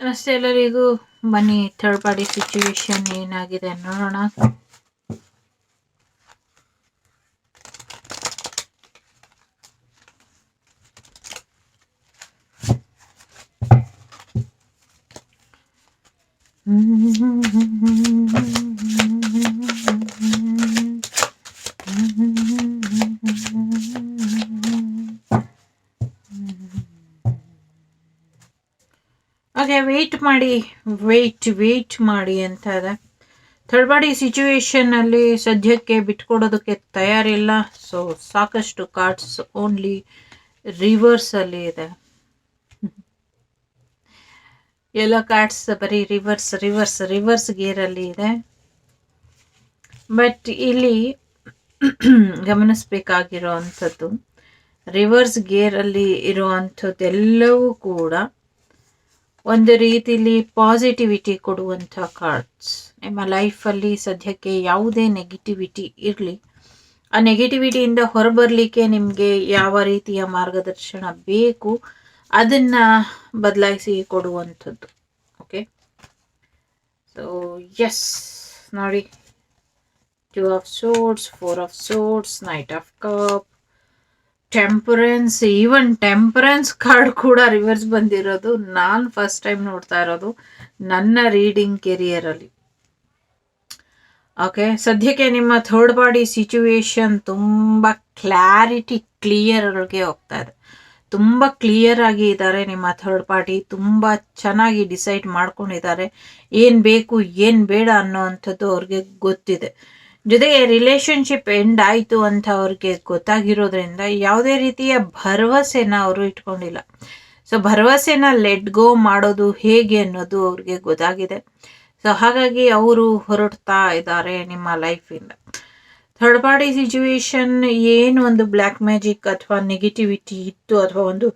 ಅಷ್ಟೇ ಎಲ್ಲರಿಗೂ ಬನ್ನಿ ಥರ್ಡ್ ಪಾರ್ಟಿ ಸಿಚುವೇಶನ್ ಏನಾಗಿದೆ ನೋಡೋಣ ಓಕೆ ವೆಯ್ಟ್ ಮಾಡಿ ವೆಯ್ಟ್ ವೆಯ್ಟ್ ಮಾಡಿ ಅಂತ ಇದೆ. ಥರ್ಡ್ ಬಾಡಿ ಸಿಚುವೇಶನಲ್ಲಿ ಸದ್ಯಕ್ಕೆ ಬಿಟ್ಕೊಡೋದಕ್ಕೆ ತಯಾರಿಲ್ಲ. ಸೊ ಸಾಕಷ್ಟು ಕಾರ್ಡ್ಸ್ ಓನ್ಲಿ ರಿವರ್ಸ್ ಅಲ್ಲಿ ಇದೆ. ಎಲ್ಲ ಕಾರ್ಡ್ಸ್ ಬರೀ ರಿವರ್ಸ್ ರಿವರ್ಸ್ ರಿವರ್ಸ್ ಗೇರಲ್ಲಿ ಇದೆ. ಬಟ್ ಇಲ್ಲಿ ಗಮನಿಸಬೇಕಾಗಿರೋ ಅಂಥದ್ದು ರಿವರ್ಸ್ ಗೇರಲ್ಲಿ ಅಲ್ಲಿ ಇರುವಂಥದ್ದು ಎಲ್ಲವೂ ಕೂಡ ಒಂದು ರೀತಿಲಿ ಪಾಸಿಟಿವಿಟಿ ಕೊಡುವಂಥ ಕಾರ್ಡ್ಸ್ ನಿಮ್ಮ ಲೈಫಲ್ಲಿ ಸದ್ಯಕ್ಕೆ ಯಾವುದೇ ನೆಗೆಟಿವಿಟಿ ಇರಲಿ, ಆ ನೆಗೆಟಿವಿಟಿಯಿಂದ ಹೊರಬರಲಿಕ್ಕೆ ನಿಮಗೆ ಯಾವ ರೀತಿಯ ಮಾರ್ಗದರ್ಶನ ಬೇಕು, ಅದನ್ನು ಬದಲಾಯಿಸಿ ಕೊಡುವಂಥದ್ದು. ಓಕೆ ಸೊ ಎಸ್ ನೋಡಿ. Two of swords four of swords knight of cup temperance even temperance card ಕೂಡ ರಿವರ್ಸ್ ಬಂದಿರೋದು. ನಾನು ಫಸ್ಟ್ ಟೈಮ್ ನೋಡ್ತಾ ಇರೋದು ನನ್ನ ರೀಡಿಂಗ್ ಕೆರಿಯರಲ್ಲಿ ಓಕೆ ಸದ್ಯಕ್ಕೆ ನಿಮ್ಮ ಥರ್ಡ್ ಬಾಡಿ ಸಿಚುವೇಶನ್ ತುಂಬ ಕ್ಲಾರಿಟಿ ಕ್ಲಿಯರ್ಗೆ ಹೋಗ್ತಾ ಇದೆ. ತುಂಬ ಕ್ಲಿಯರ್ ಆಗಿ ಇದ್ದಾರೆ ನಿಮ್ಮ ಥರ್ಡ್ ಪಾರ್ಟಿ ತುಂಬ ಚೆನ್ನಾಗಿ ಡಿಸೈಡ್ ಮಾಡ್ಕೊಂಡಿದ್ದಾರೆ. ಏನು ಬೇಕು, ಏನು ಬೇಡ ಅನ್ನೋವಂಥದ್ದು ಅವ್ರಿಗೆ ಗೊತ್ತಿದೆ. ಜೊತೆಗೆ ರಿಲೇಶನ್ಶಿಪ್ ಎಂಡ್ ಆಯಿತು ಅಂತ ಅವ್ರಿಗೆ ಗೊತ್ತಾಗಿರೋದ್ರಿಂದ ಯಾವುದೇ ರೀತಿಯ ಭರವಸೆನ ಅವರು ಇಟ್ಕೊಂಡಿಲ್ಲ. ಸೊ ಭರವಸೆನ ಲೆಟ್ ಗೋ ಮಾಡೋದು ಹೇಗೆ ಅನ್ನೋದು ಅವ್ರಿಗೆ ಗೊತ್ತಾಗಿದೆ. ಸೊ ಹಾಗಾಗಿ ಅವರು ಹೊರಡ್ತಾ ಇದ್ದಾರೆ ನಿಮ್ಮ ಲೈಫಿಂದ ಥರ್ಡ್ ಪಾರ್ಟಿ ಸಿಚುವೇಶನ್ ಏನು ಒಂದು ಬ್ಲ್ಯಾಕ್ ಮ್ಯಾಜಿಕ್ ಅಥವಾ ನೆಗೆಟಿವಿಟಿ ಇತ್ತು ಅಥವಾ ಒಂದು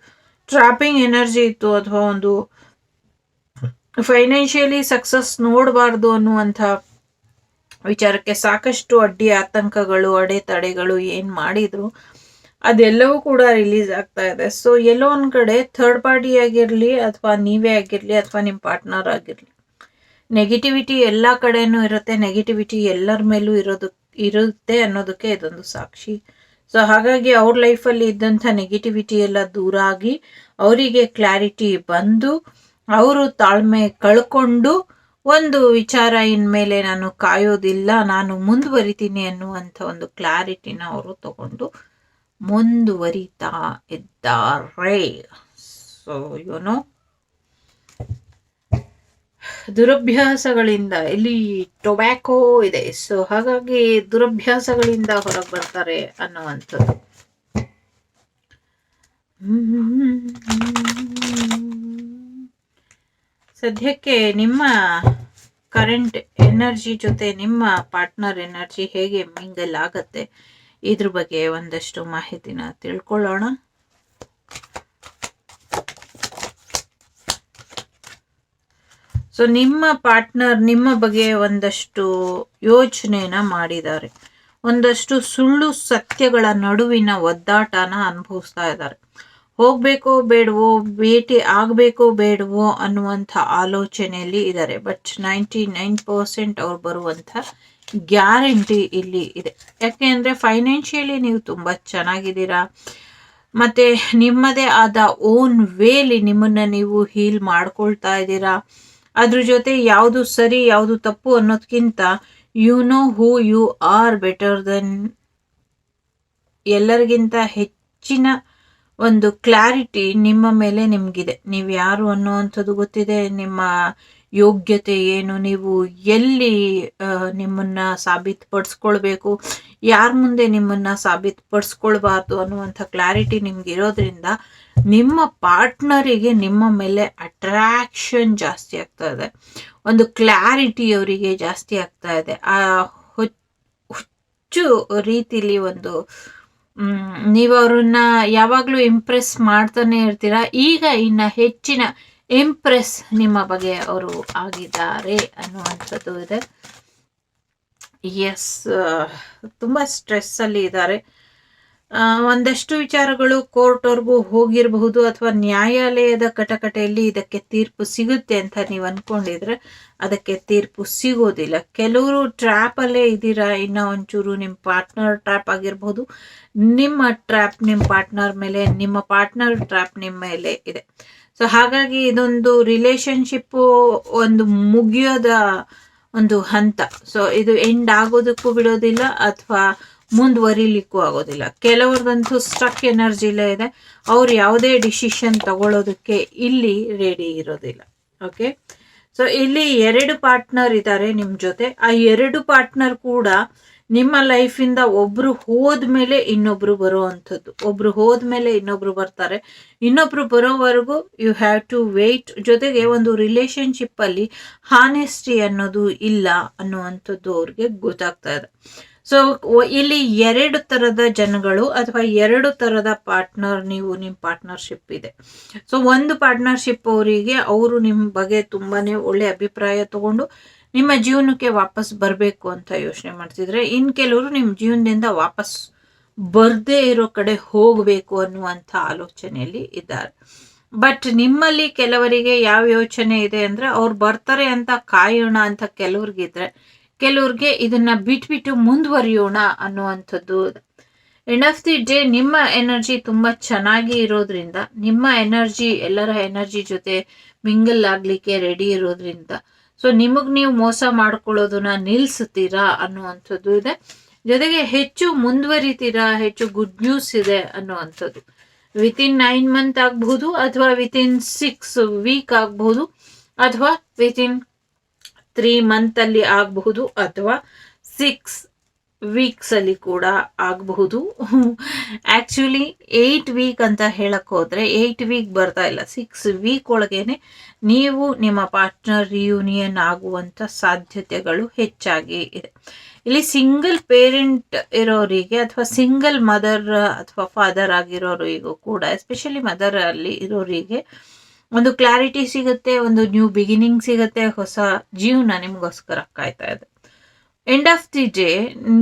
ಟ್ರಾಪಿಂಗ್ ಎನರ್ಜಿ ಇತ್ತು ಅಥವಾ ಒಂದು ಫೈನಾನ್ಷಿಯಲಿ ಸಕ್ಸಸ್ ನೋಡಬಾರ್ದು ಅನ್ನುವಂಥ ವಿಚಾರಕ್ಕೆ ಸಾಕಷ್ಟು ಅಡ್ಡಿ ಆತಂಕಗಳು ಅಡೆತಡೆಗಳು ಏನು ಮಾಡಿದ್ರು, ಅದೆಲ್ಲವೂ ಕೂಡ ರಿಲೀಸ್ ಆಗ್ತಾ ಇದೆ. ಸೊ ಎಲ್ಲೋ ಒಂದು ಕಡೆ ಥರ್ಡ್ ಪಾರ್ಟಿ ಆಗಿರಲಿ ಅಥವಾ ನೀವೇ ಆಗಿರಲಿ ಅಥವಾ ನಿಮ್ಮ ಪಾರ್ಟ್ನರ್ ಆಗಿರಲಿ ನೆಗೆಟಿವಿಟಿ ಎಲ್ಲ ಕಡೆನೂ ಇರುತ್ತೆ ನೆಗೆಟಿವಿಟಿ ಎಲ್ಲರ ಮೇಲೂ ಇರೋದು, ಇರುತ್ತೆ ಅನ್ನೋದಕ್ಕೆ ಇದೊಂದು ಸಾಕ್ಷಿ. ಸೊ ಹಾಗಾಗಿ ಅವ್ರ ಲೈಫಲ್ಲಿ ಇದ್ದಂಥ ನೆಗೆಟಿವಿಟಿ ಎಲ್ಲ ದೂರ ಆಗಿ ಅವರಿಗೆ ಕ್ಲಾರಿಟಿ ಬಂದು, ಅವರು ತಾಳ್ಮೆ ಕಳ್ಕೊಂಡು ಒಂದು ವಿಚಾರ ಇನ್ಮೇಲೆ ನಾನು ಕಾಯೋದಿಲ್ಲ, ನಾನು ಮುಂದುವರಿತೀನಿ ಅನ್ನುವಂಥ ಒಂದು ಕ್ಲಾರಿಟಿನ ಅವರು ತಗೊಂಡು ಮುಂದುವರಿತಾ ಇದ್ದಾರೆ. ಸೊ ಯುನೋ ದುರಭ್ಯಾಸಗಳಿಂದ ಇಲ್ಲಿ ಟೊಬ್ಯಾಕೋ ಇದೆ. ಸೊ ಹಾಗಾಗಿ ದುರಭ್ಯಾಸಗಳಿಂದ ಹೊರಗೆ ಬರ್ತಾರೆ ಅನ್ನುವಂಥದ್ದು. ಸದ್ಯಕ್ಕೆ ನಿಮ್ಮ ಕರೆಂಟ್ ಎನರ್ಜಿ ಜೊತೆ ನಿಮ್ಮ ಪಾರ್ಟ್ನರ್ ಎನರ್ಜಿ ಹೇಗೆ ಮಿಂಗಲ್ ಆಗತ್ತೆ? ಇದ್ರ ಬಗ್ಗೆ ಒಂದಷ್ಟು ಮಾಹಿತಿನ ತಿಳ್ಕೊಳ್ಳೋಣ. ಸೊ ನಿಮ್ಮ ಪಾರ್ಟ್ನರ್ ನಿಮ್ಮ ಬಗ್ಗೆ ಒಂದಷ್ಟು ಯೋಚನೆನ ಮಾಡಿದ್ದಾರೆ. ಒಂದಷ್ಟು ಸುಳ್ಳು ಸತ್ಯಗಳ ನಡುವಿನ ಒದ್ದಾಟನ ಅನುಭವಿಸ್ತಾ ಇದ್ದಾರೆ. ಹೋಗ್ಬೇಕೋ ಬೇಡವೋ, ಭೇಟಿ ಆಗಬೇಕೋ ಬೇಡವೋ ಅನ್ನುವಂಥ ಆಲೋಚನೆಯಲ್ಲಿ ಇದ್ದಾರೆ. ಬಟ್ ನೈಂಟಿ ನೈನ್ ಪರ್ಸೆಂಟ್ ಅವ್ರು ಬರುವಂಥ ಗ್ಯಾರಂಟಿ ಇಲ್ಲಿ ಇದೆ. ಯಾಕೆ ಅಂದರೆ ಫೈನಾನ್ಷಿಯಲಿ ನೀವು ತುಂಬ ಚೆನ್ನಾಗಿದ್ದೀರಾ. ಮತ್ತು ನಿಮ್ಮದೇ ಆದ ಓನ್ ವೇಲಿ ನಿಮ್ಮನ್ನು ನೀವು ಹೀಲ್ ಮಾಡ್ಕೊಳ್ತಾ ಇದ್ದೀರಾ. ಅದ್ರ ಜೊತೆ ಯಾವುದು ಸರಿ, ಯಾವುದು ತಪ್ಪು ಅನ್ನೋದಕ್ಕಿಂತ you know who you are better than ಎಲ್ಲರಿಗಿಂತ ಹೆಚ್ಚಿನ ಒಂದು ಕ್ಲಾರಿಟಿ ನಿಮ್ಮ ಮೇಲೆ ನಿಮಗಿದೆ. ನೀವು ಯಾರು ಅನ್ನುವಂಥದ್ದು ಗೊತ್ತಿದೆ. ನಿಮ್ಮ ಯೋಗ್ಯತೆ ಏನು? ನೀವು ಎಲ್ಲಿ ನಿಮ್ಮನ್ನ ಸಾಬೀತುಪಡಿಸ್ಕೊಳ್ಬೇಕು? ಯಾರ ಮುಂದೆ ನಿಮ್ಮನ್ನ ಸಾಬೀತುಪಡಿಸ್ಕೊಳ್ಬಾರ್ದು ಅನ್ನುವಂಥ ಕ್ಲಾರಿಟಿ ನಿಮ್ಗೆ ಇರೋದ್ರಿಂದ ನಿಮ್ಮ ಪಾರ್ಟ್ನರಿಗೆ ನಿಮ್ಮ ಮೇಲೆ ಅಟ್ರಾಕ್ಷನ್ ಜಾಸ್ತಿ ಆಗ್ತಾ ಇದೆ. ಒಂದು ಕ್ಲಾರಿಟಿ ಅವರಿಗೆ ಜಾಸ್ತಿ ಆಗ್ತಾ ಇದೆ. ಆ, ಹುಚ್ಚು ರೀತಿಲಿ ಒಂದು ನೀವು ಅವ್ರನ್ನ ಯಾವಾಗಲೂ ಇಂಪ್ರೆಸ್ ಮಾಡ್ತಾನೆ ಇರ್ತೀರಾ? ಈಗ ಇನ್ನ ಹೆಚ್ಚಿನ ಇಂಪ್ರೆಸ್ ನಿಮ್ಮ ಬಗ್ಗೆ ಅವರು ಆಗಿದ್ದಾರೆ ಅನ್ನುವಂಥದ್ದು ಇದೆ. ಎಸ್ ತುಂಬ ಸ್ಟ್ರೆಸ್ಸಲ್ಲಿ ಇದ್ದಾರೆ. ಒಂದಷ್ಟು ವಿಚಾರಗಳು ಕೋರ್ಟ್ವರೆಗೂ ಹೋಗಿರಬಹುದು ಅಥವಾ ನ್ಯಾಯಾಲಯದ ಕಟಕಟೆಯಲ್ಲಿ ಇದಕ್ಕೆ ತೀರ್ಪು ಸಿಗುತ್ತೆ ಅಂತ ನೀವು ಅನ್ಕೊಂಡಿದ್ರೆ ಅದಕ್ಕೆ ತೀರ್ಪು ಸಿಗೋದಿಲ್ಲ. ಕೆಲವರು ಟ್ರ್ಯಾಪಲ್ಲೇ ಇದ್ದೀರಾ, ಇನ್ನೂ ಒಂಚೂರು ನಿಮ್ಮ ಪಾರ್ಟ್ನರ್ ಟ್ರ್ಯಾಪ್ ಆಗಿರ್ಬೋದು ನಿಮ್ಮ ಟ್ರ್ಯಾಪ್ ನಿಮ್ಮ ಪಾರ್ಟ್ನರ್ ಮೇಲೆ, ನಿಮ್ಮ ಪಾರ್ಟ್ನರ್ ಟ್ರ್ಯಾಪ್ ನಿಮ್ಮ ಮೇಲೆ ಇದೆ. ಸೊ, ಹಾಗಾಗಿ ಇದೊಂದು ರಿಲೇಶನ್ಶಿಪ್ ಒಂದು ಮುಗಿಯೋದ ಒಂದು ಹಂತ. ಸೊ, ಇದು ಎಂಡ್ ಆಗೋದಕ್ಕೂ ಬಿಡೋದಿಲ್ಲ ಅಥವಾ ಮುಂದುವರಿಲಿಕ್ಕೂ ಆಗೋದಿಲ್ಲ. ಕೆಲವ್ರದಂತೂ ಸ್ಟ್ರಕ್ ಎನರ್ಜಿಲೇ ಇದೆ. ಅವ್ರು ಯಾವುದೇ ಡಿಸಿಷನ್ ತಗೊಳ್ಳೋದಕ್ಕೆ ಇಲ್ಲಿ ರೆಡಿ ಇರೋದಿಲ್ಲ. ಓಕೆ ಸೊ ಇಲ್ಲಿ ಎರಡು ಪಾರ್ಟ್ನರ್ ಇದ್ದಾರೆ ನಿಮ್ಮ ಜೊತೆ. ಆ ಎರಡು ಪಾರ್ಟ್ನರ್ ಕೂಡ ನಿಮ್ಮ ಲೈಫಿಂದ ಒಬ್ರು ಹೋದ್ಮೇಲೆ ಇನ್ನೊಬ್ರು ಬರೋ ಅಂಥದ್ದು ಒಬ್ರು ಹೋದ್ಮೇಲೆ ಇನ್ನೊಬ್ರು ಬರ್ತಾರೆ. ಇನ್ನೊಬ್ರು ಬರೋವರೆಗೂ ಯು ಹ್ಯಾವ್ ಟು ವೇಟ್ ಜೊತೆಗೆ ಒಂದು ರಿಲೇಶನ್ಶಿಪ್ಪಲ್ಲಿ ಹಾನೆಸ್ಟಿ ಅನ್ನೋದು ಇಲ್ಲ ಅನ್ನುವಂಥದ್ದು ಅವ್ರಿಗೆ ಗೊತ್ತಾಗ್ತಾ ಇದೆ. ಸೊ ಇಲ್ಲಿ ಎರಡು ತರದ ಜನಗಳು ಅಥವಾ ಎರಡು ತರದ ಪಾರ್ಟ್ನರ್ ನೀವು ನಿಮ್ಮ ಪಾರ್ಟ್ನರ್ಶಿಪ್ ಇದೆ. ಸೊ ಒಂದು ಪಾರ್ಟ್ನರ್ಶಿಪ್ ಅವರಿಗೆ ಅವರು ನಿಮ್ಮ ಬಗ್ಗೆ ತುಂಬಾನೇ ಒಳ್ಳೆ ಅಭಿಪ್ರಾಯ ತಗೊಂಡು ನಿಮ್ಮ ಜೀವನಕ್ಕೆ ವಾಪಸ್ ಬರಬೇಕು ಅಂತ ಯೋಚನೆ ಮಾಡ್ತಿದ್ರೆ, ಇನ್ ಕೆಲವರು ನಿಮ್ಮ ಜೀವನದಿಂದ ವಾಪಸ್ ಬರ್ದೇ ಇರೋ ಕಡೆ ಹೋಗಬೇಕು ಅನ್ನುವಂಥ ಆಲೋಚನೆಯಲ್ಲಿ ಇದ್ದಾರೆ. ಬಟ್ ನಿಮ್ಮಲ್ಲಿ ಕೆಲವರಿಗೆ ಯಾವ ಯೋಚನೆ ಇದೆ ಅಂದ್ರೆ, ಅವ್ರು ಬರ್ತಾರೆ ಅಂತ ಕಾಯೋಣ ಅಂತ ಕೆಲವ್ರಿಗಿದ್ರೆ ಕೆಲವ್ರಿಗೆ ಇದನ್ನ ಬಿಟ್ಬಿಟ್ಟು ಮುಂದುವರಿಯೋಣ ಅನ್ನುವಂಥದ್ದು. ಎಂಡ್ ಆಫ್ ದಿ ಡೇ ನಿಮ್ಮ ಎನರ್ಜಿ ತುಂಬಾ ಚೆನ್ನಾಗಿ ಇರೋದ್ರಿಂದ, ನಿಮ್ಮ ಎನರ್ಜಿ ಎಲ್ಲರ ಎನರ್ಜಿ ಜೊತೆ ಮಿಂಗಲ್ ಆಗ್ಲಿಕ್ಕೆ ರೆಡಿ ಇರೋದ್ರಿಂದ ಸೊ ನಿಮಗೆ ನೀವು ಮೋಸ ಮಾಡ್ಕೊಳ್ಳೋದನ್ನ ನಿಲ್ಲಿಸ್ತೀರಾ ಅನ್ನುವಂಥದ್ದು ಇದೆ. ಜೊತೆಗೆ ಹೆಚ್ಚು ಮುಂದುವರಿತೀರಾ, ಹೆಚ್ಚು ಗುಡ್ ನ್ಯೂಸ್ ಇದೆ ಅನ್ನುವಂಥದ್ದು. ವಿತಿನ್ ನೈನ್ ಮಂತ್ ಆಗಬಹುದು, ಅಥವಾ ವಿತಿನ್ ಸಿಕ್ಸ್ ವೀಕ್ ಆಗಬಹುದು, ಅಥವಾ ವಿತಿನ್ ತ್ರೀ ಮಂತ್ ಅಲ್ಲಿ ಆಗಬಹುದು ಅಥವಾ ಸಿಕ್ಸ್ ವೀಕ್ಸ್ ಅಲ್ಲಿ ಕೂಡ ಆಗಬಹುದು. ಆ್ಯಕ್ಚುಲಿ ಏಯ್ಟ್ ವೀಕ್ ಅಂತ ಹೇಳಕ್ ಹೋದ್ರೆ ಏಯ್ಟ್ ವೀಕ್ ಬರ್ತಾ ಇಲ್ಲ. ಸಿಕ್ಸ್ ವೀಕ್ ಒಳಗೇನೆ ನೀವು ನಿಮ್ಮ ಪಾರ್ಟ್ನರ್ ರಿಯೂನಿಯನ್ ಆಗುವಂತ ಸಾಧ್ಯತೆಗಳು ಹೆಚ್ಚಾಗಿ ಇದೆ. ಇಲ್ಲಿ ಸಿಂಗಲ್ ಪೇರೆಂಟ್ ಇರೋರಿಗೆ ಅಥವಾ ಸಿಂಗಲ್ ಮದರ್ ಅಥವಾ ಫಾದರ್ ಆಗಿರೋರಿಗೂ ಕೂಡ ಎಸ್ಪೆಷಲಿ ಮದರ್ ಅಲ್ಲಿ ಇರೋರಿಗೆ ಒಂದು ಕ್ಲಾರಿಟಿ ಸಿಗುತ್ತೆ, ಒಂದು ನ್ಯೂ ಬಿಗಿನಿಂಗ್ ಸಿಗುತ್ತೆ, ಹೊಸ ಜೀವನ ನಿಮಗೋಸ್ಕರ ಕಾಯ್ತಾ ಇದೆ. ಎಂಡ್ ಆಫ್ ದಿ ಡೇ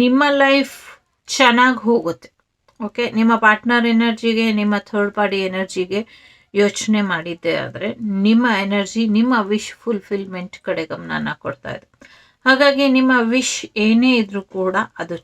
ನಿಮ್ಮ ಲೈಫ್ ಚೆನ್ನಾಗಿ ಹೋಗುತ್ತೆ ಓಕೆ ನಿಮ್ಮ ಪಾರ್ಟ್ನರ್ ಎನರ್ಜಿಗೆ ನಿಮ್ಮ ಥರ್ಡ್ ಪಾರ್ಟಿ ಎನರ್ಜಿಗೆ ಯೋಚನೆ ಮಾಡಿದ್ದೆ ಆದರೆ ನಿಮ್ಮ ಎನರ್ಜಿ ನಿಮ್ಮ ವಿಶ್ ಫುಲ್ಫಿಲ್ಮೆಂಟ್ ಕಡೆ ಗಮನನ ಕೊಡ್ತಾ ಇದೆ. ಹಾಗಾಗಿ ನಿಮ್ಮ ವಿಶ್ ಏನೇ ಇದ್ರೂ ಕೂಡ ಅದು